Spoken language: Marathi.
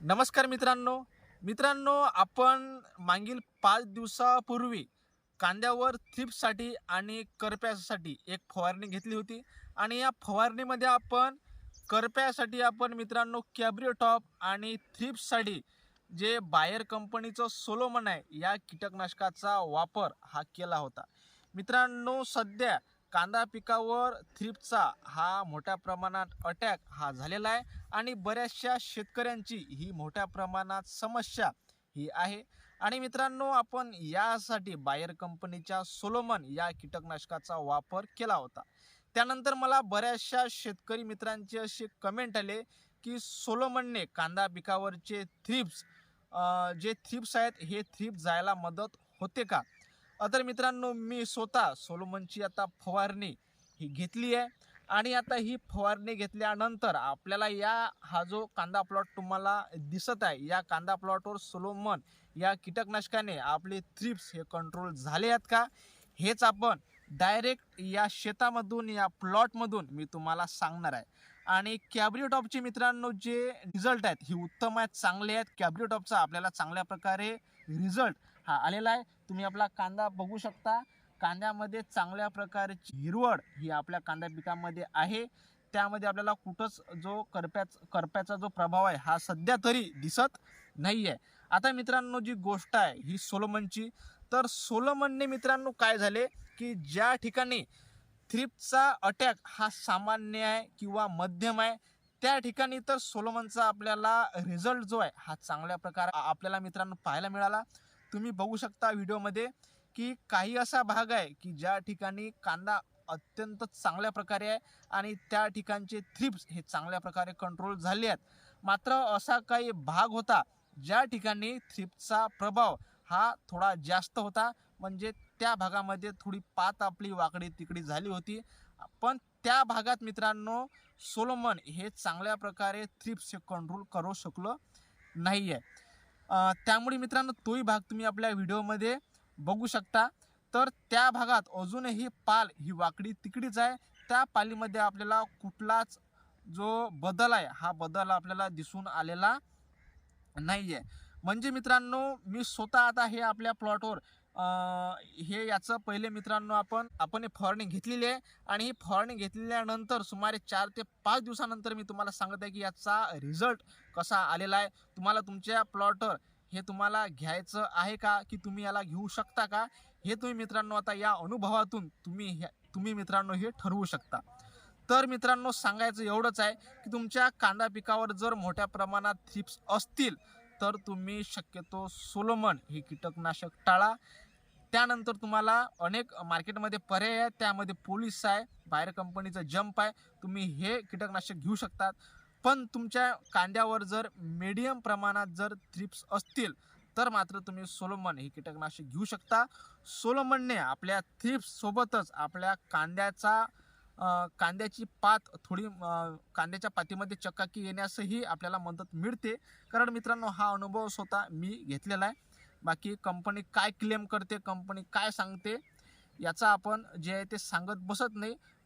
नमस्कार मित्रांनो. मित्रांनो आपण मागील पाच दिवसापूर्वी कांद्यावर थ्रिप्ससाठी आणि करप्यासाठी एक फवारणी घेतली होती. आणि या फवारणीमध्ये आपण करप्यासाठी आपण मित्रांनो कॅब्रिओ टॉप आणि थ्रिप्ससाठी जे बायर कंपनीचं सोलोमन आहे या कीटकनाशकाचा वापर हा केला होता. मित्रांनो सध्या कांदा पिकावर थ्रिपचा हा मोठ्या प्रमाणात अटॅक हा झालेला आहे आणि बऱ्याचशा शेतकऱ्यांची ही मोठ्या प्रमाणात समस्या ही आहे. आणि मित्रांनो आपण यासाठी बायर कंपनीच्या सोलोमन या कीटकनाशकाचा वापर केला होता. त्यानंतर मला बऱ्याचशा शेतकरी मित्रांचे असे कमेंट आले की सोलोमनने कांदा पिकावरचे थ्रिप्स जे थ्रिप्स आहेत हे थ्रिप जायला मदत होते का? तर मित्रांनो मी स्वतः सोलोमनची आता फवारणी ही घेतली आहे आणि आता ही फवारणी घेतल्यानंतर आपल्याला या हा जो कांदा प्लॉट तुम्हाला दिसत आहे या कांदा प्लॉटवर सोलोमन या कीटकनाशकाने आपले थ्रिप्स हे कंट्रोल झाले आहेत का? हेच आपण डायरेक्ट या शेतामधून या प्लॉटमधून मी तुम्हाला सांगणार आहे. आणि कॅब्रिओटॉपचे मित्रांनो जे रिझल्ट आहेत हे उत्तम आहेत चांगले आहेत. कॅब्रिओटॉपचा आपल्याला चांगल्या प्रकारे रिझल्ट हा आलेला आहे. तुम्ही आपला कांदा बघू शकता. कांद्यामध्ये चांगल्या प्रकारची हिरवळ ही आपल्या कांदा पिकामध्ये आहे. त्यामध्ये आपल्याला कुठंच जो करप्याच करप्याचा जो प्रभाव आहे हा सध्या तरी दिसत नाही आहे आता मित्रांनो जी गोष्ट आहे ही सोलोमनची. तर सोलोमनने मित्रांनो काय झाले की ज्या ठिकाणी थ्रिपचा अटॅक हा सामान्य आहे किंवा मध्यम आहे त्या ठिकाणी तर सोलोमनचा आपल्याला रिझल्ट जो आहे हा चांगल्या प्रकारे आपल्याला मित्रांनो पाहायला मिळाला. तुम्ही बघू शकता व्हिडिओमध्ये की काही असा भाग आहे की ज्या ठिकाणी कांदा अत्यंत चांगल्या प्रकारे आहे आणि त्या ठिकाणचे थ्रिप्स हे चांगल्या प्रकारे कंट्रोल झाले आहेत. मात्र असा काही भाग होता ज्या ठिकाणी थ्रिप्सचा प्रभाव हा थोडा जास्त होता म्हणजे त्या भागामध्ये थोडी पात आपली वाकडी तिकडी झाली होती. पण त्या भागात मित्रांनो सोलोमन हे चांगल्या प्रकारे थ्रिप्स हे कंट्रोल करू शकलो नाही आहे त्यामुळे मित्रांनो तोही भाग तुम्ही आपल्या व्हिडिओमध्ये बघू शकता. तर त्या भागात अजूनही पाल ही वाकडी तिकडीच आहे. त्या पालीमध्ये आपल्याला कुठलाच जो बदल आहे हा बदल आपल्याला दिसून आलेला नाही आहे म्हणजे मित्रांनो मी स्वतः आता हे आपल्या प्लॉटवर हे याचं पहिले मित्रांनो आपण आपण हे फवारणी घेतलेली आहे. आणि ही फवारणी घेतल्यानंतर सुमारे चार ते पाच दिवसानंतर मी तुम्हाला सांगत आहे की याचा रिझल्ट कसा आलेला आहे. तुम्हाला तुमच्या प्लॉटवर हे तुम्हाला घ्यायचं आहे का? की तुम्ही याला घेऊ शकता का? हे तुम्ही मित्रांनो आता या अनुभवातून तुम्ही तुम्ही मित्रांनो हे ठरवू शकता. तर मित्रांनो सांगायचं एवढंच आहे की तुमच्या कांदा पिकावर जर मोठ्या प्रमाणात थ्रिप्स असतील तर तुम्ही शक्यतो सोलोमन हे कीटकनाशक टाळा. त्यानंतर तुम्हाला अनेक मार्केटमध्ये पर्याय आहेत. त्यामध्ये पोलीस आहे बाहेर कंपनीचं जंप आहे. तुम्ही हे कीटकनाशक घेऊ शकतात. पण तुमच्या कांद्यावर जर मीडियम प्रमाणात जर थ्रिप्स असतील तर मात्र तुम्ही सोलोमन हे कीटकनाशक घेऊ शकता. सोलोमनने आपल्या थ्रिप्ससोबतच आपल्या कांद्याचा कांद्याची पात थोडी कांद्याच्या पातीमध्ये चकाकी येण्यासही आपल्याला मदत मिळते. कारण मित्रांनो हा अनुभव स्वतः मी घेतलेला आहे. बाकी कंपनी काय क्लेम करते कंपनी काय सांगते याचा आपण जे आहे ते सांगत बसत नाही.